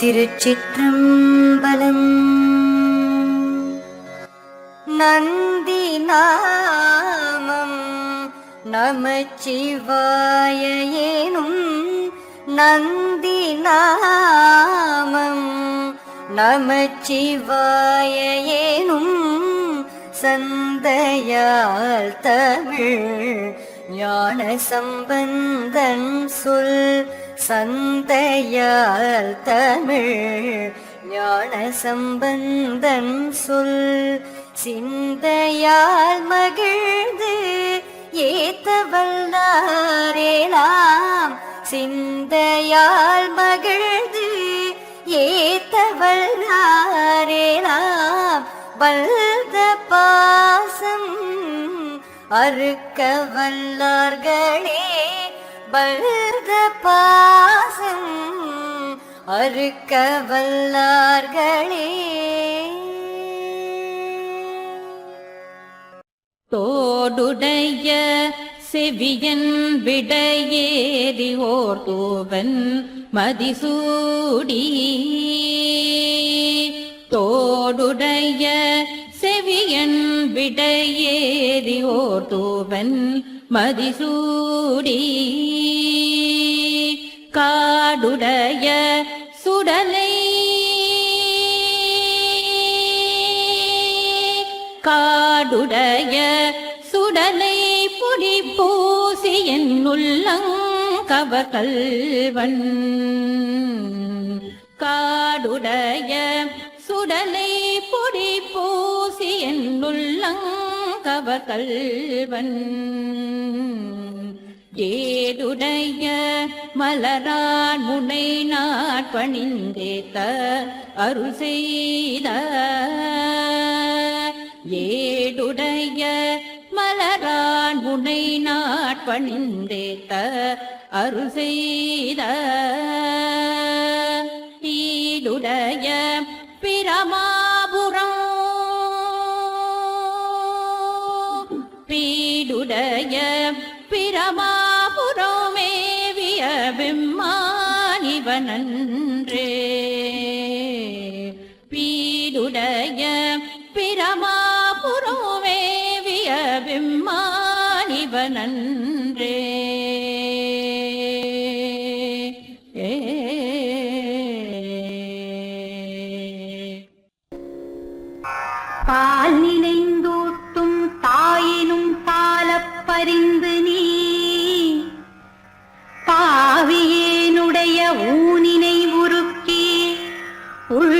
திருச்சிற்றம்பலம். நந்தி நாமம் நமச்சிவாய ஏனும் நந்தி நாமம் நமச்சிவாய ஏனும் சந்தையால் தமிழ் ஞான சம்பந்தன் சொல் சந்தையால் தமிழ் ஞான சம்பந்தன் சொல். சிந்தையால் மகிழ்ந்து ஏத்தவல்லாரேலாம் சிந்தையால் மகிழ்ந்து ஏத்தவல்லாரேலாம் வல்த பாசம் அறுக்க வல்லார்களே. பழுத பாசம் அறுக்க வல்லார்களே. தோடுடைய செவியன் விடையேறி ஓர் தூவன் மதிசூடி. தோடுடைய செவியன் விடையேறி ஓர் தூவன் மதிசூடி. காடுடைய சுடலை. காடுடைய சுடலை பொடி பூசி என் உள்ளங்கவர் காடுடைய சுடலை பொடி பூசி என் உள்ளங்கவர் ஏதுடைய மலரான் முனை நாட்பணிந்தேத்த அருள் செய்த. ஏடுடைய மலரான் முனை நாட்பணிந்தேத்த அருள் செய்த. ஈடுடைய பிரமாபுரம். பீடுடைய விம்மானிவனன்றே பீடுடைய பிரமாபுரமேவிய விம்மானிவனன்றே ஊனினை உருக்கி உள்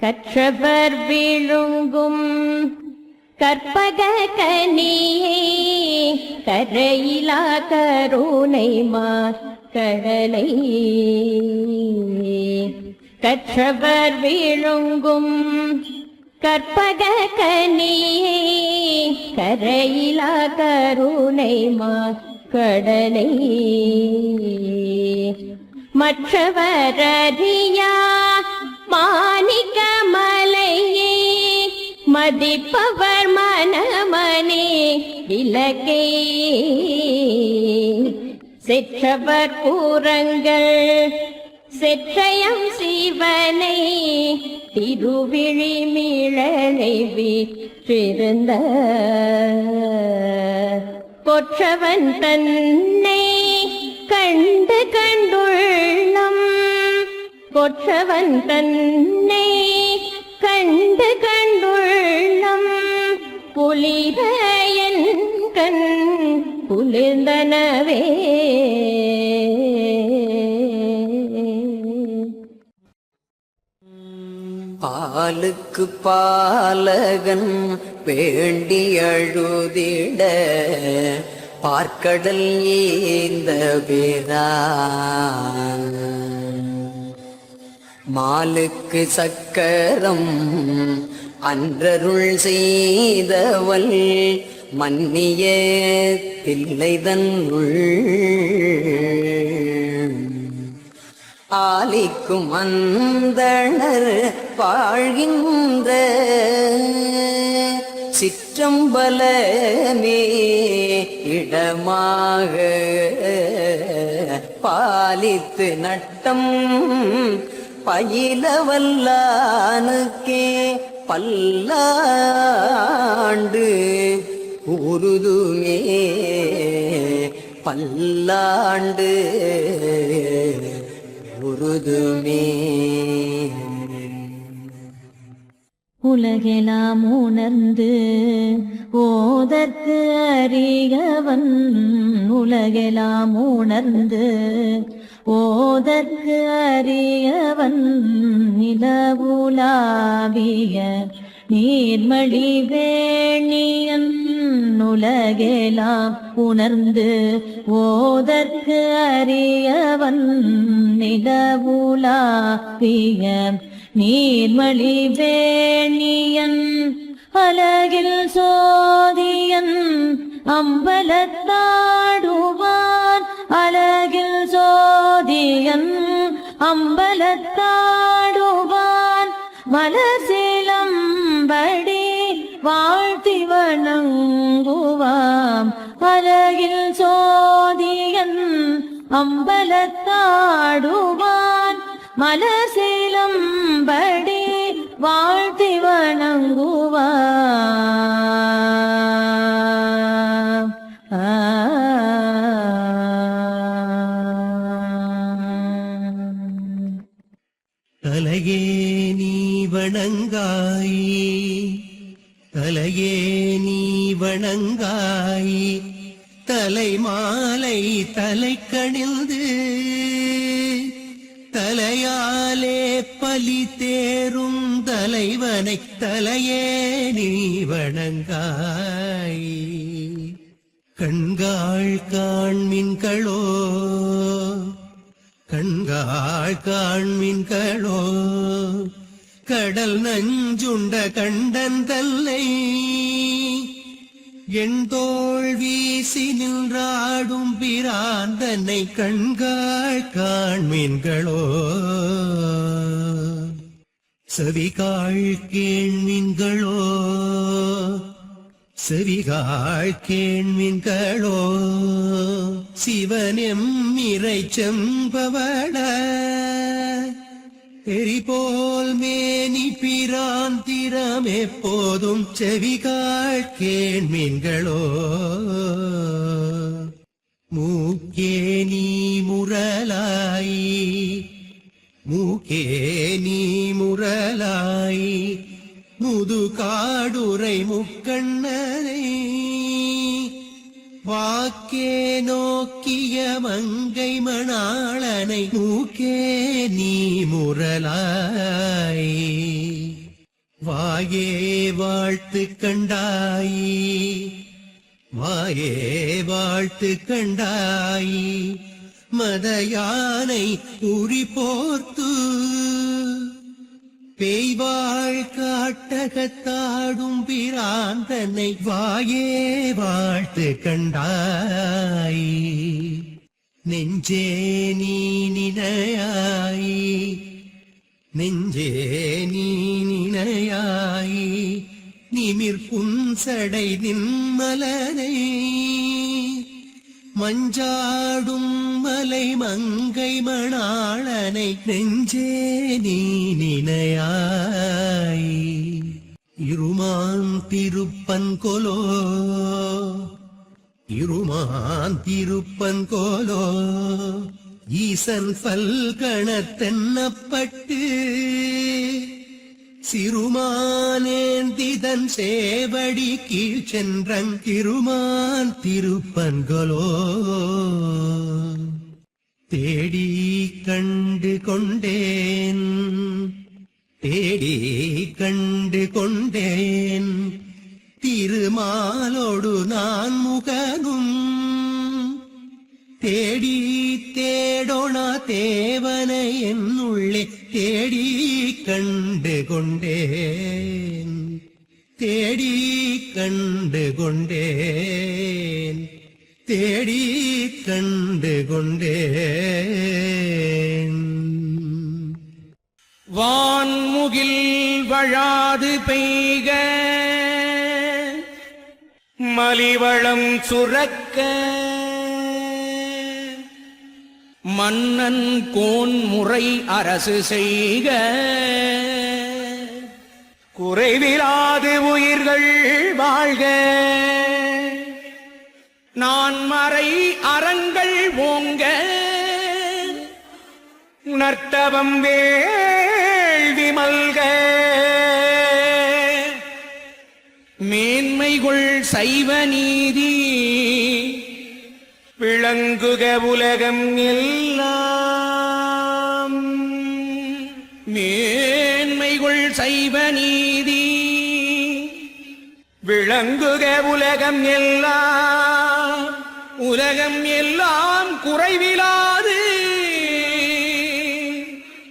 கற்றவர் விழுங்கும் கற்பக கனியே கரையிலா கருணை மா கடலை. கற்றவர் விழுங்கும் கற்பக கனியே கரையிலா கருணை மா கடலை. மற்றவரறியா மாணிக்க மலையே மதிப்பவர் மனமனே விலகே. செற்றவர் பூரங்கள் செற்றயம் சிவனை திருவிழி மிழலை வீற்றிருந்த. கொற்றவன் தன்னை கண்டு கண்டு கொற்றவன் தன்னை கண்டு கண்டுள்ளம். புலிரையன் கண் குளிர்ந்தனவே. பாலுக்கு பாலகன் வேண்டி அழுதிட பார்க்கடல் ஏந்த பிரான். மாலுக்கு சக்கரம் அன்றருள் செய்தவள் மன்னிய தில்லைதன்னுள் ஆலிக்கும் அந்தனர் வாழ்கின்ற சிற்றம்பலமே இடமாக பாலித்து நட்டம் பயிலவல்லானுக்கே பல்லாண்டு உருதுமே பல்லாண்டு உருதுமே உலகெலாம் உணர்ந்து ஓதற்கு அறியவன் உலகெலாம் உணர்ந்து ஓதற்கு அறியவன் நிலவுலாவிய நீர்மழி வேணியன் உலகெலாம் உணர்ந்து ஓதற்கு அறியவன் நிலவுலாவிய நீர்மழி வேணியன் அலகில் சோதியன் அம்பலத்தாடுவான் அலகில் சோதியன் அம்பலத்தாடுவான். மலர் சிலம்படி வாழ்த்தி வணங்குவாம். அலகில் சோதியன் அம்பலத்தாடுவான். மலர் சிலம்படி வாழ்த்தி வணங்குவான் தலையே நீ வணங்காயி தலையே நீ வணங்காயி தலை மாலை தலை கணிந்து தலையாலே பலி தேரும் தலைவனை தலையே நீ வணங்காய். கண்காள் காண்மின்களோ கண்காள் காண்மீன்களோ கடல் நஞ்சுண்ட கண்டன் தல்லை என் வீசி நின்றாடும் பிராந்தனை தன்னை கண்காள் காண்மின்களோ. செவிகாள் கேள்மின்களோ செவிகாள் கேள்மின்களோ சிவனெம் இறை செம்பவட எரிபோல் மேனி பிராந்திரம் எப்போதும் செவிகாள் கேள்மின்களோ மூக்கே நீ முரலாய் மூக்கே நீ முரலாய் முது காடுரை முக்கண்ணனை வாக்கே நோக்கிய மங்கை மணாளனை மூக்கே நீ முரலாய் வாயே வாழ்த்து கண்டாய். வாயே வாழ்த்து கண்டாய். மத யானை உரி போர்த்து பேய்வாழ் காட்டகத்தாடும் பிராந்தனை வாயே வாழ்த்து கண்டாய். நெஞ்சே நீ நினையாய். நெஞ்சே நீ நினையாய். நிமிர் புன்சடை நின்மலனை மஞ்சாடும் மலை மங்கை மணாளனை நெஞ்சே நீ நினையாய். இருமான் திருப்பன் கொலோ இருமான் திருப்பன் கோலோ ஈசன் பல்கணத்தென்னப்பட்டு சிறுமானேந்திதன் சேவடி கீழ் சென்றங் திருமான் திருப்பன்களோ தேடி கண்டு கொண்டேன். தேடி கண்டு கொண்டேன். திருமாலோடு நான் முகனும். தேடி தேடோனா தேவனை என்னுள்ளே தேடி கண்டு கொண்டேன். தேடி கண்டு கொண்டேன். தேடி கண்டு கொண்டேன். வான்முகில் வழாது பெய்க. மலிவளம் சுரக்க. மன்னன் கோன் முறை அரசு செய்க. குறைவிலாது உயிர்கள் வாழ்க. நான் மறை அறங்கள் ஓங்க. உணர்த்தவம் வேள்வி மல்க. மேன்மைகுள் சைவ நீதி. விளங்குக உலகம் எல்லாம். மேன்மைகள் சைவ நீதி. விளங்குக உலகம் எல்லாம். உலகம் எல்லாம் குறைவிலாது.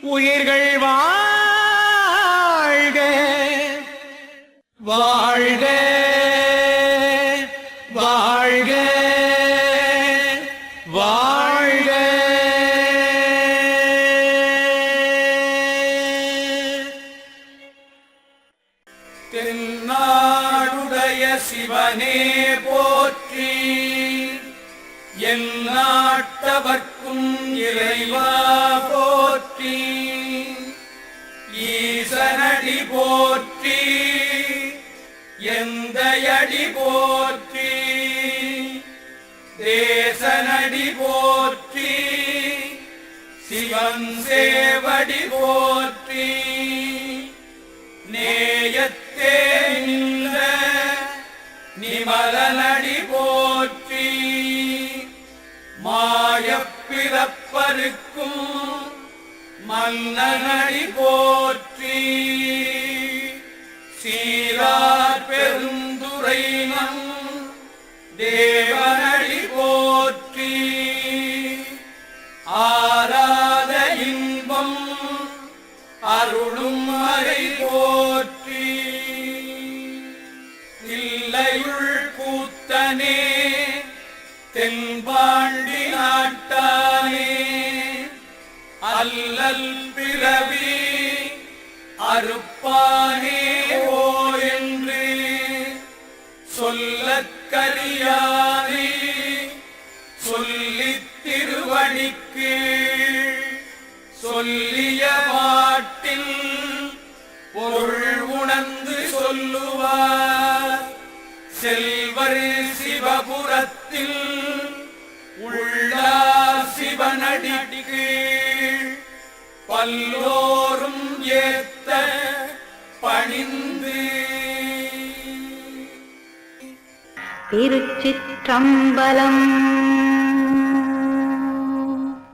உயிர்கள் வாழ்க. வா இறைவா போற்றி. ஈசனடி போற்றி. எந்தையடி போற்றி. தேசனடி போற்றி. சிவன் சேவடி போற்றி. நேயத்தே நின்ற நிமலனடி போற்றி. மாயப்பிறப்பருக்கும் மன்னனடி போற்றி. சீரார் பெருந்துரை நம் தேவனடி போற்றி. ஆராத இன்பம் அருளும் மறை போற்றி. இல்லையுள் கூத்தனே தென்பாண்டி அல்லல் பிறவி அறுப்பானே ஓ என்று சொல்லக் கரியானே சொல்லித் திருவடிக்கு சொல்லிய பாட்டில் பொருள் உணர்ந்து சொல்லுவார். செல்வர் சிவபுரத்தில் உள்ளா சிவனடி பல்லோரும் ஏத்த பணிந்து. திருச்சிற்றம்பலம்.